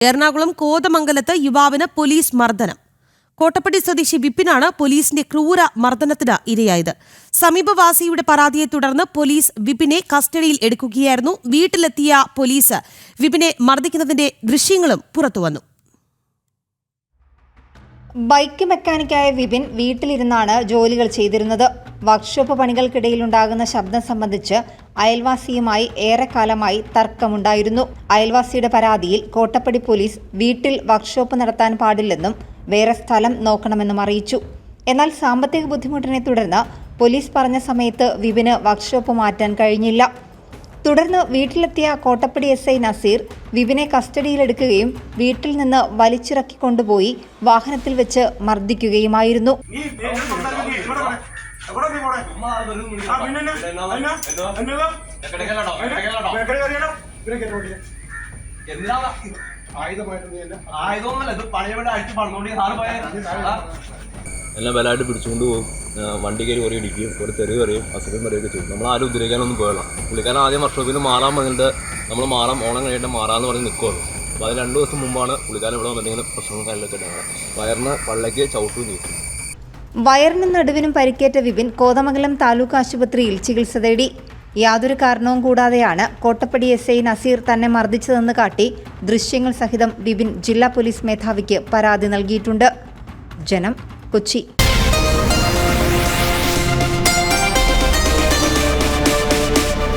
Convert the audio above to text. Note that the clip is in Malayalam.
എറണാകുളം കോതമംഗലത്ത് യുവാവിന് പോലീസ് മർദ്ദനം. കോട്ടപ്പടി സ്വദേശി വിപ്പിനാണ് പോലീസിന്റെ ക്രൂര മർദ്ദനത്തിന് ഇരയായത്. സമീപവാസിയുടെ പരാതിയെ തുടർന്ന് പോലീസ് വിപിനെ കസ്റ്റഡിയിൽ എടുക്കുകയായിരുന്നു. വീട്ടിലെത്തിയ പോലീസ് വിപിനെ മർദ്ദിക്കുന്നതിന്റെ ദൃശ്യങ്ങളും പുറത്തുവന്നു. ബൈക്ക് മെക്കാനിക്കായ വിപിൻ വീട്ടിലിരുന്നാണ് ജോലികൾ ചെയ്തിരുന്നത്. വർക്ക്ഷോപ്പ് പണികൾക്കിടയിലുണ്ടാകുന്ന ശബ്ദം സംബന്ധിച്ച് അയൽവാസിയുമായി ഏറെക്കാലമായി തർക്കമുണ്ടായിരുന്നു. അയൽവാസിയുടെ പരാതിയിൽ കോട്ടപ്പടി പോലീസ് വീട്ടിൽ വർക്ക്ഷോപ്പ് നടത്താൻ പാടില്ലെന്നും വേറെ സ്ഥലം നോക്കണമെന്നും അറിയിച്ചു. എന്നാൽ സാമ്പത്തിക ബുദ്ധിമുട്ടിനെ തുടർന്ന് പോലീസ് പറഞ്ഞ സമയത്ത് വിപിന് വർക്ക്ഷോപ്പ് മാറ്റാൻ കഴിഞ്ഞില്ല. തുടർന്ന് വീട്ടിലെത്തിയ കോട്ടപ്പടി എസ് ഐ നസീർ വിപിനെ കസ്റ്റഡിയിലെടുക്കുകയും വീട്ടിൽ നിന്ന് വലിച്ചിറക്കി കൊണ്ടുപോയി വാഹനത്തിൽ വെച്ച് മർദ്ദിക്കുകയുമായിരുന്നു. നീ ആയുധമൊന്നുമല്ല ഇത് പഴയവിടെ അടിച്ച് പറഞ്ഞോണ്ട് സാറ് പോയ. എല്ലാം ബലമായിട്ട് പിടിച്ചുകൊണ്ട് പോകും. വണ്ടി കയറി കുറേ ഇടിക്കും ഒരു തെറി പറയും അസുഖം പറയുകയൊക്കെ ചെയ്യും. നമ്മൾ ആരും ഉദ്രവിക്കാനൊന്നും പോയല്ല പുള്ളിക്കാരൻ ആദ്യം വർഷോപ്പിൽ മാറാൻ പറഞ്ഞിട്ട് നമ്മൾ മാറാം ഓണം കഴിഞ്ഞിട്ട് മാറാമെന്ന് പറഞ്ഞ് നിൽക്കുമല്ലോ അപ്പോൾ അത് രണ്ട് ദിവസം മുമ്പാണ് പുള്ളിക്കാരൻ ഇവിടെ വന്നിട്ട് ഇങ്ങനെ പ്രശ്നങ്ങൾ കാര്യങ്ങളൊക്കെ ഉണ്ടാകുന്നത് വയറിന് പള്ളയ്ക്ക് ചവിട്ടുകയും ചെയ്യും വയറിനും നടുവിനും പരിക്കേറ്റ വിപിൻ കോതമംഗലം താലൂക്ക് ആശുപത്രിയിൽ ചികിത്സ തേടി. യാതൊരു കാരണവും കൂടാതെയാണ് കോട്ടപ്പടി എസ് ഐ നസീർ തന്നെ മർദ്ദിച്ചതെന്ന് കാട്ടി ദൃശ്യങ്ങൾ സഹിതം വിപിൻ ജില്ലാ പോലീസ് മേധാവിക്ക് പരാതി നൽകിയിട്ടുണ്ട്. ജനം കൊച്ചി